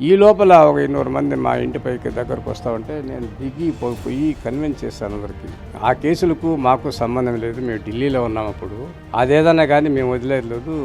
ఈ లోపల ఒక ఇన్నూరు మంది మా ఇంటి పైకి దగ్గరకు వస్తూ ఉంటే నేను దిగి పో- పోయి కన్విన్స్ చేశాను అందరికి. ఆ కేసులకు మాకు సంబంధం లేదు మేము ఢిల్లీలో ఉన్నాం అప్పుడు. అదేదన్నా కానీ మేము వదిలేదు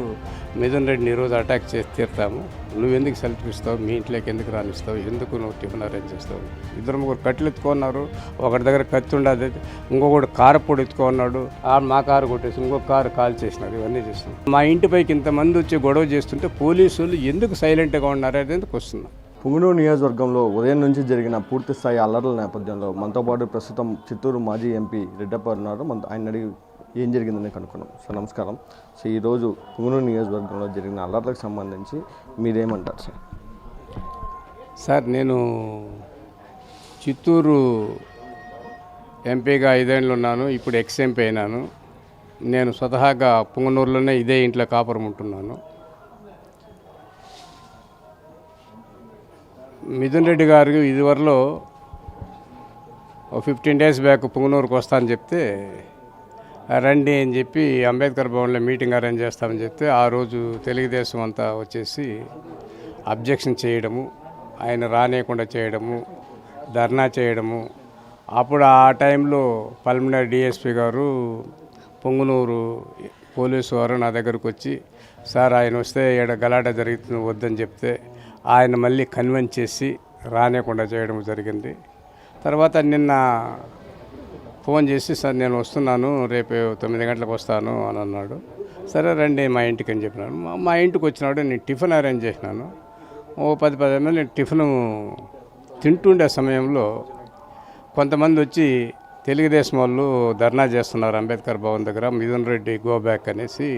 మిథున్ రెడ్డిని ఈరోజు అటాక్ చేసి తీరుతాము. నువ్వెందుకు సెలెక్ట్ ఇస్తావు? మీ ఇంట్లోకి ఎందుకు రానిస్తావు? ఎందుకు నువ్వు టిఫిన్ అరేంజ్ చేస్తావు? ఇద్దరు ముగ్గురు కట్టెలు ఎత్తుకున్నారు. ఒకటి దగ్గర కత్తి ఉండదు. ఇంకొకటి కారు పొడి ఎత్తుకున్నాడు. ఆ మా కారు కొట్టేసి ఇంకొక కారు కాల్ చేసినారు ఇవన్నీ చేస్తున్నాం. మా ఇంటి పైకి ఇంతమంది వచ్చి గొడవ చేస్తుంటే పోలీసులు ఎందుకు సైలెంట్గా ఉన్నారు అనేది వస్తున్నాం? పుంగనూరు నియోజకవర్గంలో ఉదయం నుంచి జరిగిన పూర్తి స్థాయి అల్లర్ల నేపథ్యంలో మనతో పాటు ప్రస్తుతం చిత్తూరు మాజీ ఎంపీ రెడ్డప్ప ఉన్నారు. మన ఆయన అడిగి ఏం జరిగిందని కనుక్కున్నాం. సార్ నమస్కారం. సో ఈరోజు పుంగనూరు నియోజకవర్గంలో జరిగిన అల్లర్లకు సంబంధించి మీరేమంటారు సార్? సార్ నేను చిత్తూరు ఎంపీగా ఐదేళ్ళు ఉన్నాను ఇప్పుడు ఎక్స్ ఎంపీ అయినాను. నేను స్వతహాగా పుంగనూరులోనే ఇదే ఇంట్లో కాపురం ఉంటున్నాను. మిథున్ రెడ్డి గారు ఇదివరలో ఓ ఫిఫ్టీన్ డేస్ బ్యాక్ పుంగనూరుకు వస్తా అని చెప్తే రండి అని చెప్పి అంబేద్కర్ భవన్లో మీటింగ్ అరేంజ్ చేస్తామని చెప్తే ఆ రోజు తెలుగుదేశం అంతా వచ్చేసి అబ్జెక్షన్ చేయడము ఆయన రానేయకుండా చేయడము ధర్నా చేయడము. అప్పుడు ఆ టైంలో పల్మినర్ డిఎస్పి గారు పొంగునూరు పోలీసు వారు నా దగ్గరకు వచ్చి సార్ ఆయన వస్తే ఈడ గలాట జరుగుతుంది వద్దని చెప్తే ఆయన మళ్ళీ కన్విన్స్ చేసి రానేకుండా చేయడం జరిగింది. తర్వాత నిన్న ఫోన్ చేసి సార్ నేను వస్తున్నాను రేపు తొమ్మిది గంటలకు వస్తాను అని అన్నాడు. సరే రండి మా ఇంటికి అని చెప్పినాను మా- ఇంటికి వచ్చినాడు నేను టిఫిన్ అరేంజ్ చేసినాను. ఓ పది పది మంది నేను టిఫిన్ తింటుండే సమయంలో కొంతమంది వచ్చి తెలుగుదేశం వాళ్ళు ధర్నా చేస్తున్నారు అంబేద్కర్ భవన్ దగ్గర మిథున్ రెడ్డి గో బ్యాక్ అనేసి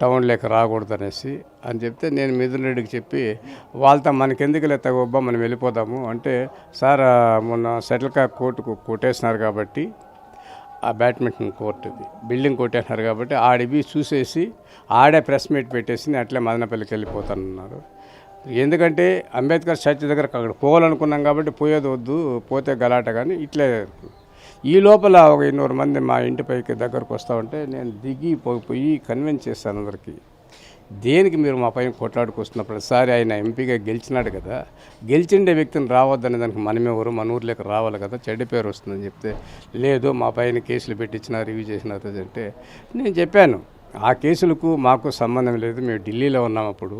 టౌన్ లేక రాకూడదు అనేసి అని చెప్తే నేను మిథున్ రెడ్డికి చెప్పి వాళ్ళతో మనకెందుకు లేత గొబ్బ మనం వెళ్ళిపోదాము అంటే సార్ మొన్న సెటిల్ కా కోర్టుకు కొట్టేసినారు కాబట్టి ఆ బ్యాడ్మింటన్ కోర్ట్ ఇది. బిల్డింగ్ కొట్టేస్తున్నారు కాబట్టి ఆడివి చూసేసి ఆడే ప్రెస్ మీట్ పెట్టేసి అట్లే మదనపల్లికి వెళ్ళిపోతానన్నారు. ఎందుకంటే అంబేద్కర్ స్టాచ్యూ దగ్గర అక్కడ పోవాలనుకున్నాం కాబట్టి పోయేది వద్దు పోతే గలాట కానీ ఇట్లే. ఈ లోపల ఒక ఇన్నూరు మంది మా ఇంటి పైకి దగ్గరకు వస్తూ ఉంటే నేను దిగి పో- పోయి కన్విన్స్ చేస్తాను అందరికీ. దేనికి మీరు మా పైన కొట్లాడుకొస్తున్న ప్రతిసారి ఆయన ఎంపీగా గెలిచినాడు కదా గెలిచిండే వ్యక్తిని రావద్దనే దానికి మనమెవరు మన ఊర్లోకి రావాలి కదా చెడ్డ పేరు వస్తుందని చెప్తే లేదు మా పైన కేసులు పెట్టించినారు ఇవి చేసినారు అంటే నేను చెప్పాను ఆ కేసులకు మాకు సంబంధం లేదు మేము ఢిల్లీలో ఉన్నాం అప్పుడు.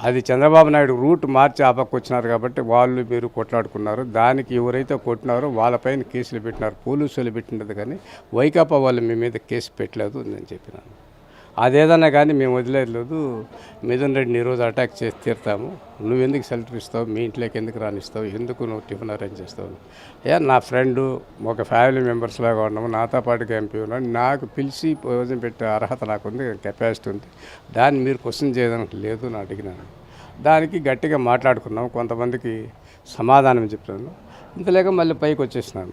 అది చంద్రబాబు నాయుడు రూట్ మార్చి ఆ పక్క కాబట్టి వాళ్ళు మీరు కొట్లాడుకున్నారు దానికి ఎవరైతే కొట్టినారో వాళ్ళపైన కేసులు పెట్టినారు పోలీసులు పెట్టినది కానీ వైకాపా వాళ్ళు మీ మీద కేసు పెట్టలేదు అని నేను చెప్పినాను. అదేదన్నా కానీ మేము వదిలేదు లేదు మిథున్ రెడ్డిని ఈరోజు అటాక్ చేసి తీరుతాము. నువ్వెందుకు సెల్టర్ ఇస్తావు? మీ ఇంట్లోకి ఎందుకు రానిస్తావు? ఎందుకు నువ్వు టిఫిన్ అరేంజ్ చేస్తావు? ఏ నా ఫ్రెండు ఒక ఫ్యామిలీ మెంబర్స్ లాగా ఉన్నాము. నాతో పాటుగా ఎంపీ ఉన్నాడు. నాకు పిలిచి భోజనం పెట్టే అర్హత నాకు ఉంది కెపాసిటీ ఉంది. దాన్ని మీరు క్వశ్చన్ చేయడానికి లేదు నా అడిగినాను. దానికి గట్టిగా మాట్లాడుకున్నాము. కొంతమందికి సమాధానం చెప్పాను ఇంతలేక మళ్ళీ పైకి వచ్చేసినాను.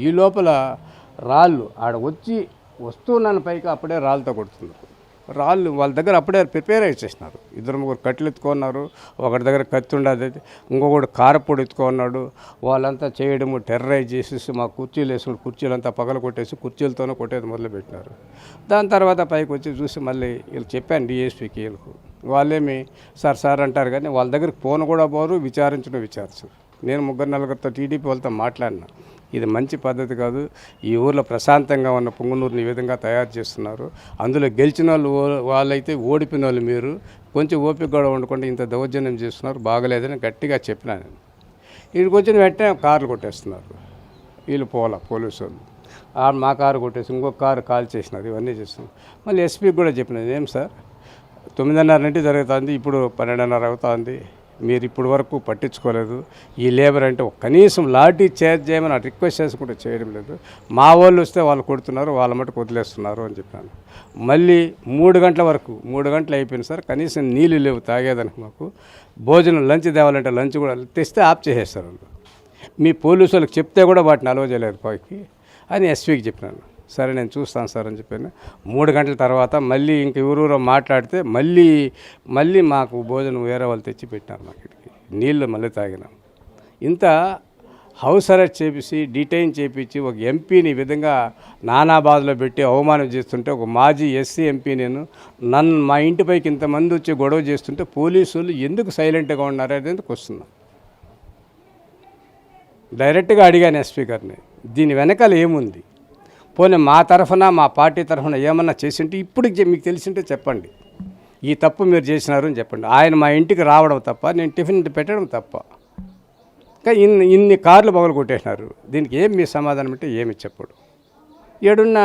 ఈ లోపల రాళ్ళు ఆడ వచ్చి వస్తూ నన్ను పైకి అప్పుడే రాళ్ళతో కొడుతున్నారు. రాళ్ళు వాళ్ళ దగ్గర అప్పుడే ప్రిపేర్ చేసినారు ఇద్దరు ముగ్గురు కట్టెలు ఎత్తుకున్నారు ఒకటి దగ్గర కత్తి ఉండదు ఇంకొకటి కారపొడి ఎత్తుకున్నాడు. వాళ్ళంతా చేయడము టెర్రరైజ్ చేసేసి మా కుర్చీలు వేసుకుని కుర్చీలంతా పగల కొట్టేసి కుర్చీలతోనే కొట్టేది మొదలుపెట్టినారు. దాని తర్వాత పైకి వచ్చి చూసి మళ్ళీ వీళ్ళు చెప్పాను డిఎస్పీకి వీళ్ళకు. వాళ్ళేమి సార్ సార్ అంటారు కానీ వాళ్ళ దగ్గరికి ఫోన్ కూడా పోరు విచారించడం విచారించరు నేను ముగ్గురు నలుగురితో టీడీపీ వాళ్ళతో మాట్లాడినా. ఇది మంచి పద్ధతి కాదు. ఈ ఊర్లో ప్రశాంతంగా ఉన్న పొంగునూరుని ఈ విధంగా తయారు చేస్తున్నారు. అందులో గెలిచిన వాళ్ళు వాళ్ళైతే ఓడిపోయిన వాళ్ళు మీరు. కొంచెం ఓపిక కూడా ఉండకుండా ఇంత దౌర్జన్యం చేస్తున్నారు. బాగలేదని గట్టిగా చెప్పినా నేను. వీడికి వచ్చిన వెంటనే కార్లు కొట్టేస్తున్నారు. వీళ్ళు పోలా పోలీసు వాళ్ళు. మా కారు కొట్టేసి ఇంకొక కారు కాల్ చేసినారు. ఇవన్నీ చేస్తున్నారు. మళ్ళీ ఎస్పీకి కూడా చెప్పినది ఏం సార్? తొమ్మిదిన్నర నుండి జరుగుతుంది. ఇప్పుడు పన్నెండున్నర అవుతుంది. మీరు ఇప్పటి వరకు పట్టించుకోలేదు. ఈ లేబర్ అంటే కనీసం లాఠీ చేర్జ్ చేయమని రిక్వెస్ట్ చేసి కూడా చేయడం లేదు. మా వాళ్ళు వస్తే వాళ్ళు కొడుతున్నారు వాళ్ళ మటుకు వదిలేస్తున్నారు అని చెప్పాను. మళ్ళీ మూడు గంటల వరకు మూడు గంటలు అయిపోయింది సార్ కనీసం నీళ్ళు లేవు తాగేదానికి మాకు. భోజనం లంచ్ తేవాలంటే లంచ్ కూడా తెస్తే ఆఫ్ చేసేస్తారు వాళ్ళు. మీ పోలీసు వాళ్ళకి చెప్తే కూడా వాటిని అలవ చేయలేదు పైకి అని ఎస్పీకి చెప్పినాను. సరే నేను చూస్తాను సార్ అని చెప్పాను. మూడు గంటల తర్వాత మళ్ళీ ఇంక ఎవరూరో మాట్లాడితే మళ్ళీ మళ్ళీ మాకు భోజనం వేరే వాళ్ళు తెచ్చి పెట్టారు మాకు ఇక్కడికి. నీళ్ళు మళ్ళీ తాగినాం. ఇంత హౌస్ అరెస్ట్ చేపించి డిటైన్ చేపించి ఒక ఎంపీని ఈ విధంగా నానా బాధలో పెట్టి అవమానం చేస్తుంటే ఒక మాజీ ఎస్సీ ఎంపీ నేను నన్ను మా ఇంటిపైకి ఇంతమంది వచ్చి గొడవ చేస్తుంటే పోలీసులు ఎందుకు సైలెంట్గా ఉన్నారు అనేది వస్తున్నాను డైరెక్ట్గా అడిగాను ఎస్పీ గారిని దీని వెనకాల ఏముంది? పోనీ మా తరఫున మా పార్టీ తరఫున ఏమన్నా చేసింటే ఇప్పుడు మీకు తెలిసింటే చెప్పండి. ఈ తప్పు మీరు చేసినారు అని చెప్పండి. ఆయన మా ఇంటికి రావడం తప్ప నేను టిఫిన్ పెట్టడం తప్ప. ఇంకా ఇన్ని ఇన్ని కార్లు పగలు కొట్టేసినారు దీనికి ఏం మీ సమాధానం అంటే ఏమి చెప్పడు. ఏడున్న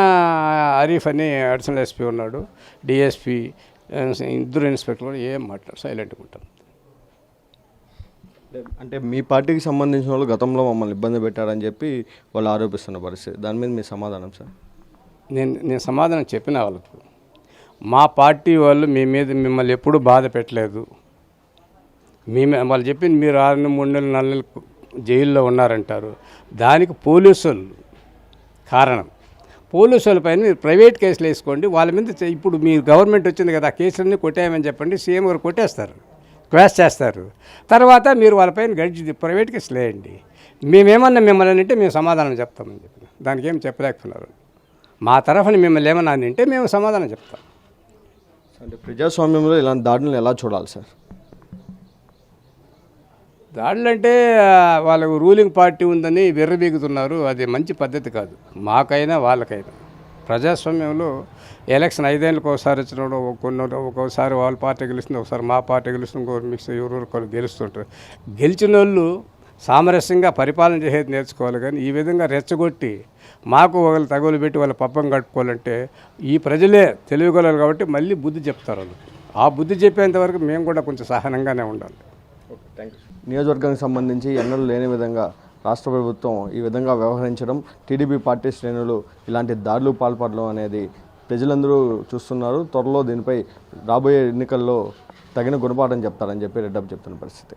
అరీఫ్ అని అడిషనల్ ఎస్పీ ఉన్నాడు డిఎస్పీ ఇద్దరు ఇన్స్పెక్టర్ ఏం మాట్లాడు సైలెంట్గా ఉంటాం అంటే మీ పార్టీకి సంబంధించిన వాళ్ళు గతంలో మమ్మల్ని ఇబ్బంది పెట్టారని చెప్పి వాళ్ళు ఆరోపిస్తున్న పరిస్థితి. దాని మీద మీ సమాధానం సార్? నేను నేను సమాధానం చెప్పిన వాళ్ళకు మా పార్టీ వాళ్ళు మీ మీద మిమ్మల్ని ఎప్పుడూ బాధ పెట్టలేదు. మీ వాళ్ళు చెప్పింది మీరు ఆరు నెలలు, మూడు నెలలు నాలుగు నెలలు జైల్లో ఉన్నారంటారు. దానికి పోలీసులు కారణం. పోలీసుల పైన మీరు ప్రైవేట్ కేసులు వేసుకోండి. వాళ్ళ మీద ఇప్పుడు మీ గవర్నమెంట్ వచ్చింది కదా ఆ కేసులన్నీ కొట్టేయమని చెప్పండి. సీఎం గారు కొట్టేస్తారు. క్వాష్ చేస్తారు. తర్వాత మీరు వాళ్ళపైన గడిచి ప్రైవేట్ కేసులు వేయండి మేమేమన్నా మిమ్మల్ని అంటే మేము సమాధానం చెప్తామని చెప్పిన. దానికి ఏం చెప్పలేకపోయినారు. మా తరఫున మిమ్మల్ని ఏమన్నా అని అంటే మేము సమాధానం చెప్తాం. అంటే ప్రజాస్వామ్యంలో ఇలాంటి దాడులను ఎలా చూడాలి సార్? దాడులు అంటే వాళ్ళకు రూలింగ్ పార్టీ ఉందని విర్రబీగుతున్నారు అది మంచి పద్ధతి కాదు. మాకైనా వాళ్ళకైనా. ప్రజాస్వామ్యంలో ఎలక్షన్ ఐదేళ్ళకి ఒకసారి వచ్చినప్పుడు కొన్ని ఒక్కోసారి వాళ్ళ పార్టీ గెలుస్తుంది ఒకసారి మా పార్టీ గెలుస్తుంది ఇంకో మిక్స్ ఎవరు గెలుస్తుంటారు. గెలిచిన వాళ్ళు సామరస్యంగా పరిపాలన చేసేది నేర్చుకోవాలి కానీ ఈ విధంగా రెచ్చగొట్టి మాకు ఒకళ్ళు తగులు పెట్టి వాళ్ళ పప్పం కట్టుకోవాలంటే ఈ ప్రజలే తెలియగలరు కాబట్టి మళ్ళీ బుద్ధి చెప్తారు వాళ్ళు. ఆ బుద్ధి చెప్పేంతవరకు మేము కూడా కొంచెం సహనంగానే ఉండాలి. నియోజకవర్గానికి సంబంధించి ఎన్నడూ లేని విధంగా రాష్ట్ర ప్రభుత్వం ఈ విధంగా వ్యవహరించడం టీడీపీ పార్టీ శ్రేణులు ఇలాంటి దాడులు పాల్పడడం అనేది ప్రజలందరూ చూస్తున్నారు. త్వరలో దీనిపై రాబోయే ఎన్నికల్లో తగిన గుణపాఠం చెప్తారని చెప్పి రెడ్డప్ చెప్తున్న పరిస్థితి.